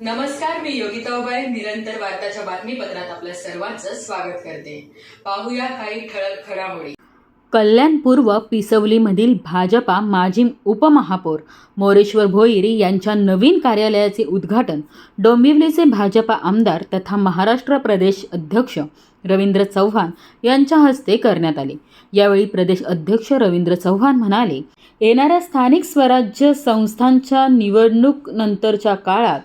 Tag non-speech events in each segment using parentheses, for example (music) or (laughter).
नमस्कार मी योगिता उबाळे निरंतर वार्ताच्या बातमीपत्रात आपल्या सर्वांचं स्वागत करते. पाहूया काही ठळक घडामोडी. कल्याणपूर्व पिसवलीमधील भाजपा माजी उपमहापौर मोरेश्वर भोईरी यांच्या नवीन कार्यालयाचे उद्घाटन डोंबिवलीचे भाजपा आमदार तथा महाराष्ट्र प्रदेश अध्यक्ष रवींद्र चव्हाण यांच्या हस्ते करण्यात आले. यावेळी प्रदेश अध्यक्ष रवींद्र चव्हाण म्हणाले येणाऱ्या स्थानिक स्वराज्य संस्थांच्या निवडणूक नंतरच्या काळात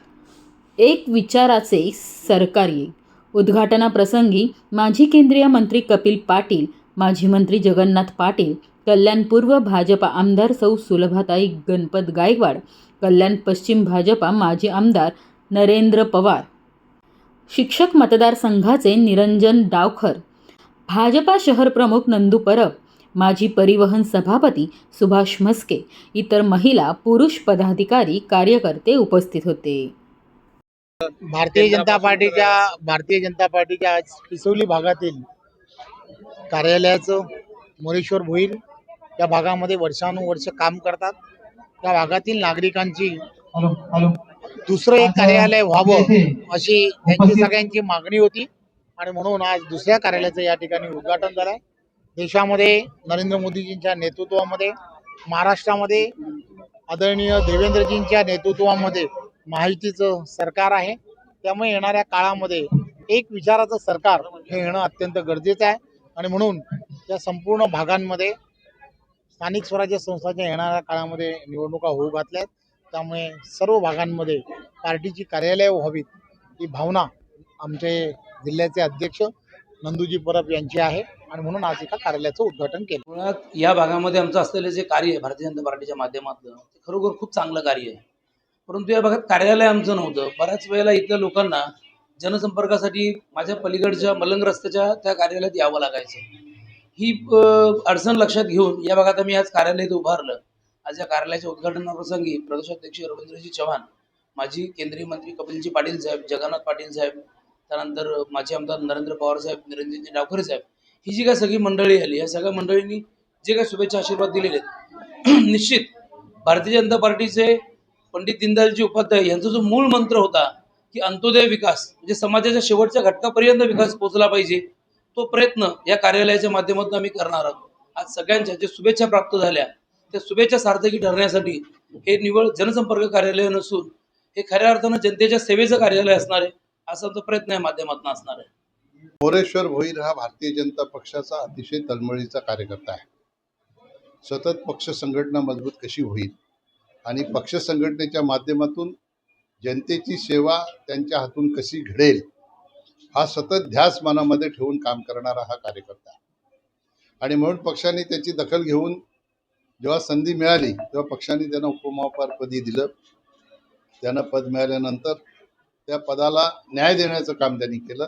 एक विचाराचे सरकार येईल. उद्घाटनाप्रसंगी माजी केंद्रीय मंत्री कपिल पाटील माजी मंत्री जगन्नाथ पाटील कल्याण पूर्व भाजपा आमदार सौ सुलभाताई गणपत गायकवाड कल्याण पश्चिम भाजपा माजी आमदार नरेंद्र पवार. शिक्षक मतदारसंघाचे निरंजन डावखर. भाजपा शहर प्रमुख नंदू परब माजी परिवहन सभापती सुभाष म्हस्के इतर महिला पुरुष पदाधिकारी कार्यकर्ते उपस्थित होते. भारतीय जनता पार्टीच्या भारतीय जनता पार्टीच्या आज पिसोली भागातील कार्यालयाचं मोरेश्वर भोईर या भागामध्ये वर्षानुवर्ष काम करतात. त्या भागातील नागरिकांची दुसरं एक कार्यालय व्हावं अशी त्यांची सगळ्यांची मागणी होती. आणि म्हणून आज दुसऱ्या कार्यालयाचं या ठिकाणी उद्घाटन झालंय. देशामध्ये नरेंद्र मोदीजींच्या नेतृत्वामध्ये महाराष्ट्रामध्ये आदरणीय देवेंद्रजींच्या नेतृत्वामध्ये माहितीचं सरकार आहे. त्यामुळे येणाऱ्या काळामध्ये एक विचाराचं सरकार हे येणं अत्यंत गरजेचं आहे. आणि म्हणून या संपूर्ण भागांमध्ये स्थानिक स्वराज्य संस्थांच्या येणाऱ्या काळामध्ये निवडणुका होऊ घातल्या आहेत त्यामुळे सर्व भागांमध्ये पार्टीची कार्यालय व्हावीत ही भावना आमचे जिल्ह्याचे अध्यक्ष नंदूजी परब यांची आहे. आणि म्हणून आज एका कार्यालयाचं उद्घाटन केलं. मुळात या भागामध्ये आमचं असलेलं जे कार्य आहे भारतीय जनता पार्टीच्या माध्यमातलं ते खरोखर खूप चांगलं कार्य आहे. परंतु या भागात कार्यालय आमचं नव्हतं. बऱ्याच वेळेला इथल्या लोकांना जनसंपर्कासाठी माझ्या पलीकडच्या मलंग रस्त्याच्या त्या कार्यालयात यावं लागायचं. ही अडचण लक्षात घेऊन या भागात आम्ही आज कार्यालय इथं उभारलं. आज या कार्यालयाच्या उद्घाटनाप्रसंगी प्रदेशाध्यक्ष रवींद्रजी चव्हाण माजी केंद्रीय मंत्री कपिलजी पाटील साहेब जगन्नाथ पाटील साहेब त्यानंतर माजी आमदार नरेंद्र पवार साहेब निरंजनजी डावखरे साहेब ही जी काय सगळी मंडळी आली या सगळ्या मंडळींनी जे काही शुभेच्छा आशीर्वाद दिलेले आहेत (clears throat) निश्चित भारतीय जनता पार्टीचे पंडित दीनदयालजी उपाध्याय यांचा जो मूळ मंत्र होता की अंत्योदय विकास म्हणजे समाजाच्या शेवटच्या घटकापर्यंत विकास पोहोचला पाहिजे तो प्रयत्न या कार्यालयाच्या माध्यमातून आम्ही करणार आहोत. आज सगळ्यांच्या जे शुभेच्छा प्राप्त झाल्या त्या शुभेच्छा सार्थकी ठरण्यासाठी हे निवळ जनसंपर्क कार्यालय नसून हे खऱ्या अर्थानं जनतेच्या सेवेचं कार्यालय असणार आहे असा आमचा प्रयत्न या माध्यमातून असणार आहे. मोरेश्वर भोईर हा भारतीय जनता पक्षाचा अतिशय तळमळीचा कार्यकर्ता आहे. सतत पक्ष संघटना मजबूत कशी होईल? आणि पक्ष संघटनेच्या माध्यमातून जनतेची सेवा त्यांच्या हातून कशी घडेल हा सतत ध्यास मनामध्ये ठेवून काम करणारा हा कार्यकर्ता आणि म्हणून पक्षाने त्याची दखल घेऊन जेव्हा संधी मिळाली तेव्हा पक्षाने त्यांना उपमहापौरपदी दिलं. त्यांना पद मिळाल्यानंतर त्या पदाला न्याय देण्याचं काम त्यांनी केलं.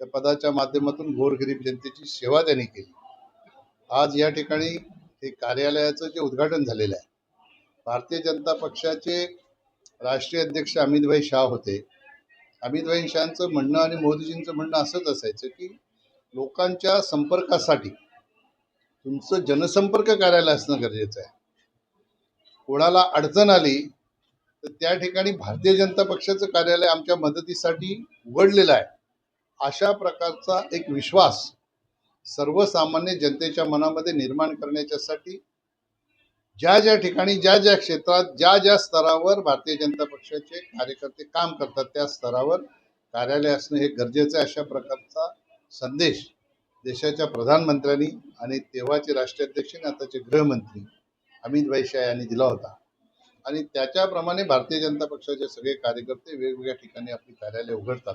त्या पदाच्या माध्यमातून गोरगरीब जनतेची सेवा त्यांनी केली. आज या ठिकाणी हे कार्यालयाचं जे उद्घाटन झालेलं आहे भारतीय जनता पक्षाचे राष्ट्रीय अध्यक्ष अमितभाई शाह होते. अमितभाई शहांचं म्हणणं आणि मोदीजींचं म्हणणं असंच असायचं की लोकांच्या संपर्कासाठी तुमचं जनसंपर्क कार्यालय असणं गरजेचं आहे. कोणाला अडचण आली तर त्या ठिकाणी भारतीय जनता पक्षाचं कार्यालय आमच्या मदतीसाठी उघडलेलं आहे. अशा प्रकारचा एक विश्वास सर्वसामान्य जनतेच्या मनामध्ये निर्माण करण्याच्यासाठी ज्या ज्या ठिकाणी ज्या ज्या क्षेत्रात ज्या ज्या स्तरावर भारतीय जनता पक्षाचे कार्यकर्ते काम करतात त्या स्तरावर कार्यालय असणं हे गरजेचं आहे अशा प्रकारचा संदेश देशाच्या प्रधानमंत्र्यांनी आणि तेव्हाचे राष्ट्रीय अध्यक्ष आणि आताचे गृहमंत्री अमित भाई शाह यांनी दिला होता. आणि त्याच्याप्रमाणे भारतीय जनता पक्षाचे सगळे कार्यकर्ते वेगवेगळ्या ठिकाणी आपली कार्यालय उघडतात.